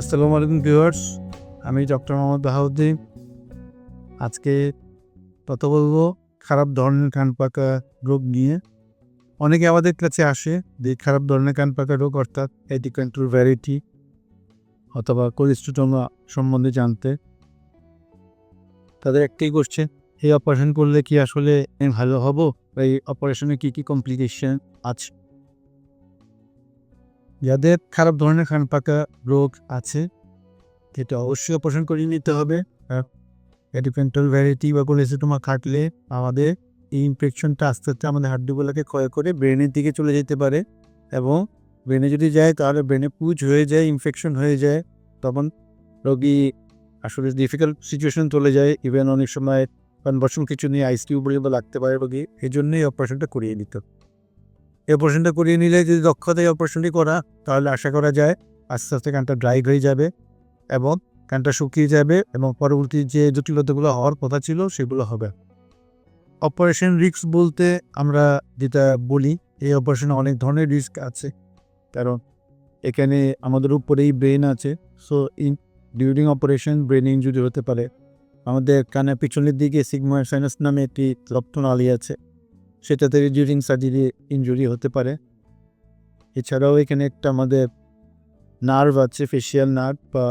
আসসালামু আলাইকুম ভিউয়ার্স, আমি ডক্টর মোহাম্মদ বাহাউদ্দিন। আজকে কথা বলব খারাপ ধরনের কান পাকা রোগ নিয়ে। অনেকে আমাদের কাছে আসে যে খারাপ ধরনের কান পাকা রোগ, অর্থাৎ এডিকান্ট্রোল ভ্যারাইটি অথবা কোলেস্টোটোমা সম্বন্ধে জানতে। তাদের একটাই কোশ্চেন এই অপারেশন করলে কি আসলে ভালো হব? এই অপারেশনে কি কি কমপ্লিকেশন আছে? যাদের খারাপ ধরনের খান পাকা রোগ আছে, সেটা অবশ্যই অপারেশন করিয়ে নিতে হবে। এডিপেন্টাল ভ্যারাইটি বা কোলেস্টোমা খাটলে আমাদের এই ইনফেকশনটা আস্তে আস্তে আমাদের হাড্ডিগুলোকে ক্ষয় করে ব্রেনের দিকে চলে যেতে পারে এবং ব্রেনে যদি যায় তাহলে ব্রেনে পুজ হয়ে যায় ইনফেকশন হয়ে যায়, তখন রোগী আসলে ডিফিকাল্ট সিচুয়েশন চলে যায়। ইভেন অনেক সময় কনভার্সন কিছু নিয়ে আইসিইউ পর্যন্ত লাগতে পারে রোগী এই জন্যই অপারেশনটা করিয়ে নিত এই অপারেশনটা করিয়ে নিলে যদি দক্ষতায় অপারেশনটি করা, তাহলে আশা করা যায় আস্তে আস্তে কানটা ড্রাই হয়ে যাবে এবং কানটা শুকিয়ে যাবে এবং পরবর্তী যে জটিলতাগুলো হওয়ার কথা ছিল সেগুলো হবে। অপারেশন রিস্ক বলতে আমরা যেটা বলি, এই অপারেশনে অনেক ধরনের রিস্ক আছে। কারণ এখানে আমাদের উপরেই ব্রেন আছে so in during operation brain injury হতে পারে। আমাদের কানের পিছনের দিকে সিগমার সাইনাস নামে একটি রক্তনালী আছে। সেটাতে ডিউরিং সার্জারি ইনজুরি হতে পারে। এছাড়াও এখানে একটা আমাদের নার্ভ আছে ফেশিয়াল নার্ভ বা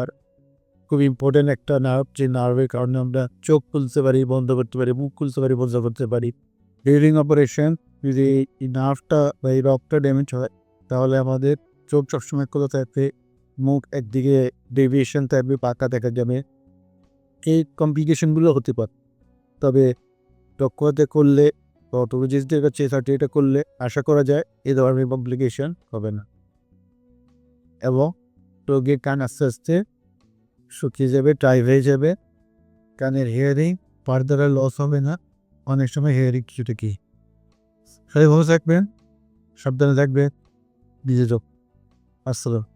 খুব ইম্পর্টেন্ট একটা নার্ভ যে নার্ভের কারণে আমরা চোখ খুলতে পারি, বন্ধ করতে পারি, মুখ খুলতে পারি, বন্ধ করতে পারি। ডিউরিং অপারেশন যদি এই নার্ভটা বা এই রকটা ড্যামেজ হয়, তাহলে আমাদের চোখ সবসময় খোলা থাকবে, মুখ একদিকে ডেভিয়েশন থাকবে পাকা দেখা যাবে। এই কমপ্লিকেশনগুলো হতে পারে। তবে দক্ষতা করলে বা অটোলজিস্টদের কাছে সার্জারিটা করলে, আশা করা যায় এই ধরনের কমপ্লিকেশন হবে না। এবং রোগীর কান আস্তে আস্তে শুকিয়ে যাবে ড্রাই হয়ে যাবে, কানের হেয়ারিং ফার্দার লস হবে না। অনেক সময় হেয়ারিং কিছুটা কি? সবাই ভালো থাকবেন, সাবধানে থাকবেন। নিজে যোগ আসসালাম